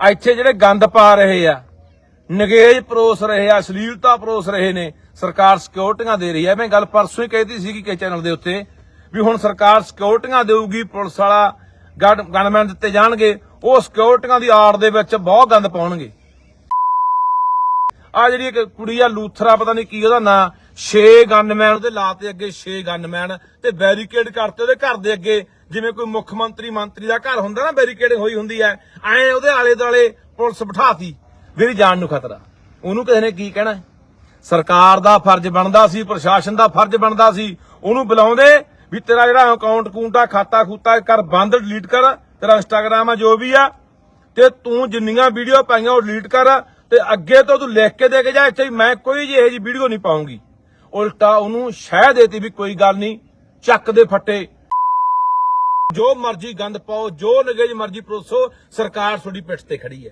ਇੱਥੇ ਜਿਹੜੇ ਗੰਦ ਪਾ ਰਹੇ ਆ, ਨਗੇਜ ਪਰੋਸ ਰਹੇ ਆ, ਅਸ਼ਲੀਲਤਾ ਪਰੋਸ ਰਹੇ ਨੇ, ਸਰਕਾਰ ਸਿਕਿਉਰਟੀਆਂ ਦੇ ਰਹੀ ਹੈ ਮੈਂ ਗੱਲ ਪਰਸੋਂ ਹੀ ਕਹਿਤੀ ਸੀ ਕਿ ਚੈਨਲ ਦੇ ਉੱਤੇ ਵੀ ਹੁਣ ਸਰਕਾਰ ਸਿਕਿਉਰਟੀਆਂ ਦੇਊਗੀ, ਪੁਲਿਸ ਵਾਲਾ ਗਨਮੈਨ ਦਿੱਤੇ ਜਾਣਗੇ, ਉਹ ਸਿਕਿਉਰਟੀਆਂ ਦੀ ਆੜ ਦੇ ਵਿੱਚ ਬਹੁਤ ਗੰਦ ਪਾਉਣਗੇ। ਆ ਜਿਹੜੀ ਇੱਕ ਕੁੜੀ ਆ, ਲੂਥਰਾ, ਪਤਾ ਨਹੀਂ ਕੀ ਉਹਦਾ ਨਾਂ 6 ਗਨਮੈਨ, ਉਹਦੇ ਲਾਤੇ ਅੱਗੇ 6 ਗਨਮੈਨ ਤੇ ਬੈਰੀਕੇਡ ਕਰਤੇ ਉਹਦੇ ਘਰ ਦੇ ਅੱਗੇ ਜਿਵੇਂ ਕੋਈ ਮੁੱਖ ਮੰਤਰੀ ਮੰਤਰੀ ਦਾ ਘਰ ਹੁੰਦਾ ਨਾ, ਬੈਰੀਕੇਡਿੰਗ ਹੋਈ ਹੁੰਦੀ ਐ ਐ ਉਹਦੇ ਆਲੇ ਦੁਆਲੇ ਪੁਲਿਸ ਬਿਠਾਤੀ। ਮੇਰੀ ਜਾਨ ਨੂੰ ਖਤਰਾ। ਉਹਨੂੰ ਕਿਸੇ ਨੇ ਕੀ ਕਹਿਣਾ? ਸਰਕਾਰ ਦਾ ਫਰਜ਼ ਬਣਦਾ ਸੀ, ਪ੍ਰਸ਼ਾਸਨ ਦਾ ਫਰਜ਼ ਬਣਦਾ ਸੀ। ਉਹਨੂੰ ਬੁਲਾਉਂਦੇ ਵੀ ਤੇਰਾ ਜਿਹੜਾ ਅਕਾਊਂਟ ਕੂੰਟਾ ਖਾਤਾ ਖੂਤਾ ਕਰ, ਬੰਦ ਡਿਲੀਟ ਕਰ। ਤੇਰਾ ਇੰਸਟਾਗ੍ਰਾਮ ਆ, ਜੋ ਵੀ ਆ। ਤੇ ਤੂੰ ਜਿੰਨੀਆਂ ਵੀਡੀਓ ਪਾਈਆਂ, ਉਹ ਡਿਲੀਟ ਕਰ। ਤੇ ਅੱਗੇ ਤੋਂ ਤੂੰ ਲਿਖ ਕੇ ਦੇ ਕੇ ਜਾ, ਇੱਥੇ ਮੈਂ ਕੋਈ ਜਿਹੀ ਇਹੋ ਵੀਡੀਓ ਨਹੀਂ ਪਾਉਂਗੀ। ਉਲਟਾ ਉਹਨੂੰ ਸ਼ਹਿ ਦੇਤੀ ਵੀ ਕੋਈ ਗੱਲ ਨਹੀਂ, ਚੱਕ ਦੇ ਫੱਟੇ। ਜੋ ਮਰਜ਼ੀ ਗੰਦ ਪਾਓ ਜੋ ਨਗੇਜ ਮਰਜ਼ੀ ਪਰੋਸੋ ਸਰਕਾਰ ਤੁਹਾਡੀ ਪਿੱਠ ਤੇ ਖੜੀ ਹੈ।